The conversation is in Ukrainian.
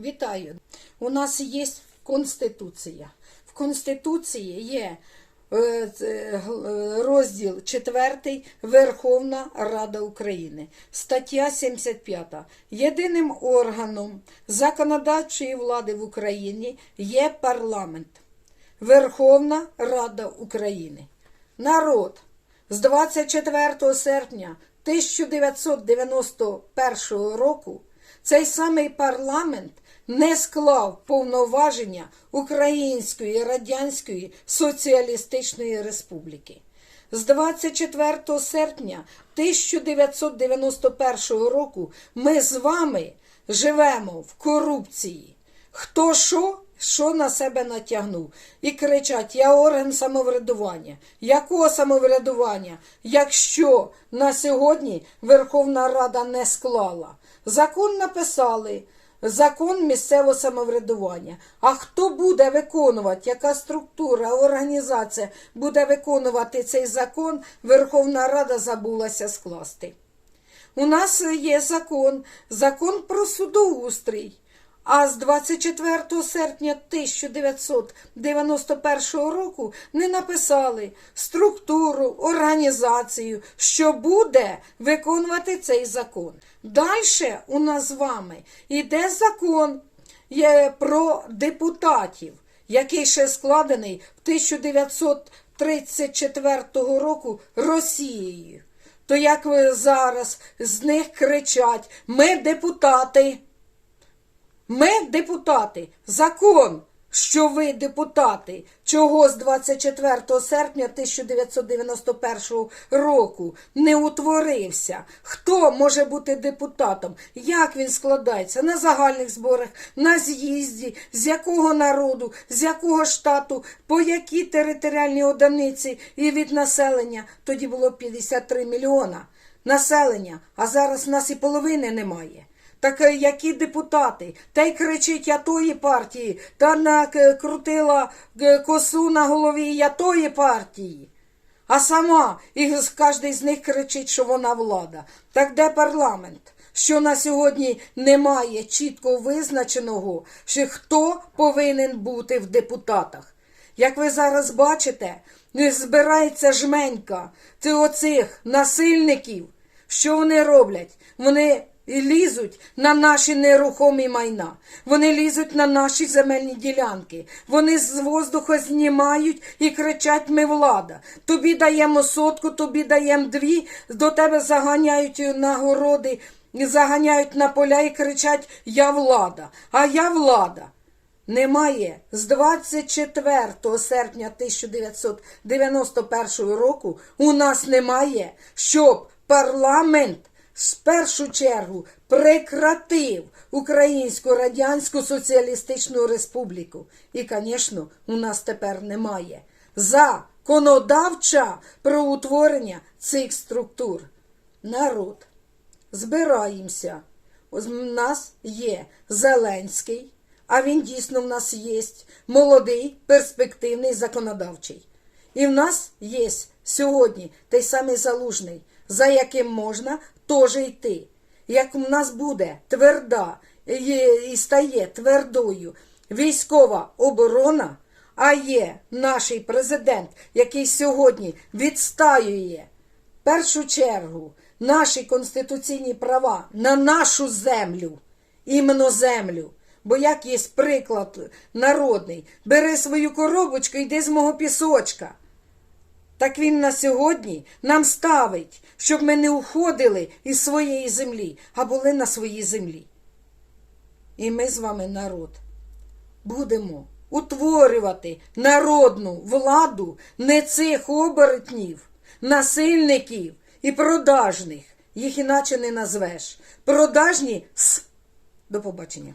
Вітаю! У нас є Конституція. В Конституції є е, г- розділ 4 Верховна Рада України. Стаття 75. Єдиним органом законодавчої влади в Україні є парламент. Верховна Рада України. Народ з 24 серпня 1991 року цей самий парламент не склав повноваження Української Радянської Соціалістичної Республіки. З 24 серпня 1991 року ми з вами живемо в корупції. Хто що, що на себе натягнув? І кричать: я орган самоврядування. Якого самоврядування? Якщо на сьогодні Верховна Рада не склала. Закон написали. Закон місцевого самоврядування. А хто буде виконувати, яка структура, організація буде виконувати цей закон, Верховна Рада забулася скласти. У нас є закон, закон про судоустрій. А з 24 серпня 1991 року не написали структуру, організацію, що буде виконувати цей закон. Далі у нас з вами йде закон про депутатів, який ще складений в 1934 року Росією. То як ви зараз з них кричать, ми депутати. Ми депутати. Закон, що ви депутати, чого з 24 серпня 1991 року не утворився. Хто може бути депутатом? Як він складається? На загальних зборах, на з'їзді, з якого народу, з якого штату, по якій територіальній одиниці і від населення. Тоді було 53 мільйона населення, а зараз нас і половини немає. Так е, які депутати? Та й кричить я тої партії, та накрутила е, косу на голові я тої партії. А сама, і кожен з них кричить, що вона влада. Так де парламент? Що на сьогодні немає чітко визначеного, що хто повинен бути в депутатах. Як ви зараз бачите, збирається жменька оцих насильників. Що вони роблять? Вони лізуть на наші нерухомі майна, вони лізуть на наші земельні ділянки, вони з воздуха знімають і кричать: ми влада. Тобі даємо сотку, тобі даємо дві, до тебе заганяють нагороди, заганяють на поля і кричать: Я влада, а я влада. Немає з 24 серпня 1991 року у нас немає, щоб парламент з першу чергу прекратив Українську Радянську Соціалістичну Республіку. І, звісно, у нас тепер немає законодавча про утворення цих структур. Народ, збираємося. В нас є Зеленський, а він дійсно в нас є молодий, перспективний законодавчий. І в нас є сьогодні той самий залужний, за яким можна теж йти. Як в нас буде тверда і стає твердою військова оборона, а є наш президент, який сьогодні відстаює в першу чергу наші конституційні права на нашу землю, іменно землю. Бо як є приклад народний, бери свою коробочку, йди з мого пісочка. Так він на сьогодні нам ставить, щоб ми не уходили із своєї землі, а були на своїй землі. І ми з вами народ будемо утворювати народну владу не цих оборотнів, насильників і продажних. Їх іначе не назвеш. Продажні с. До побачення.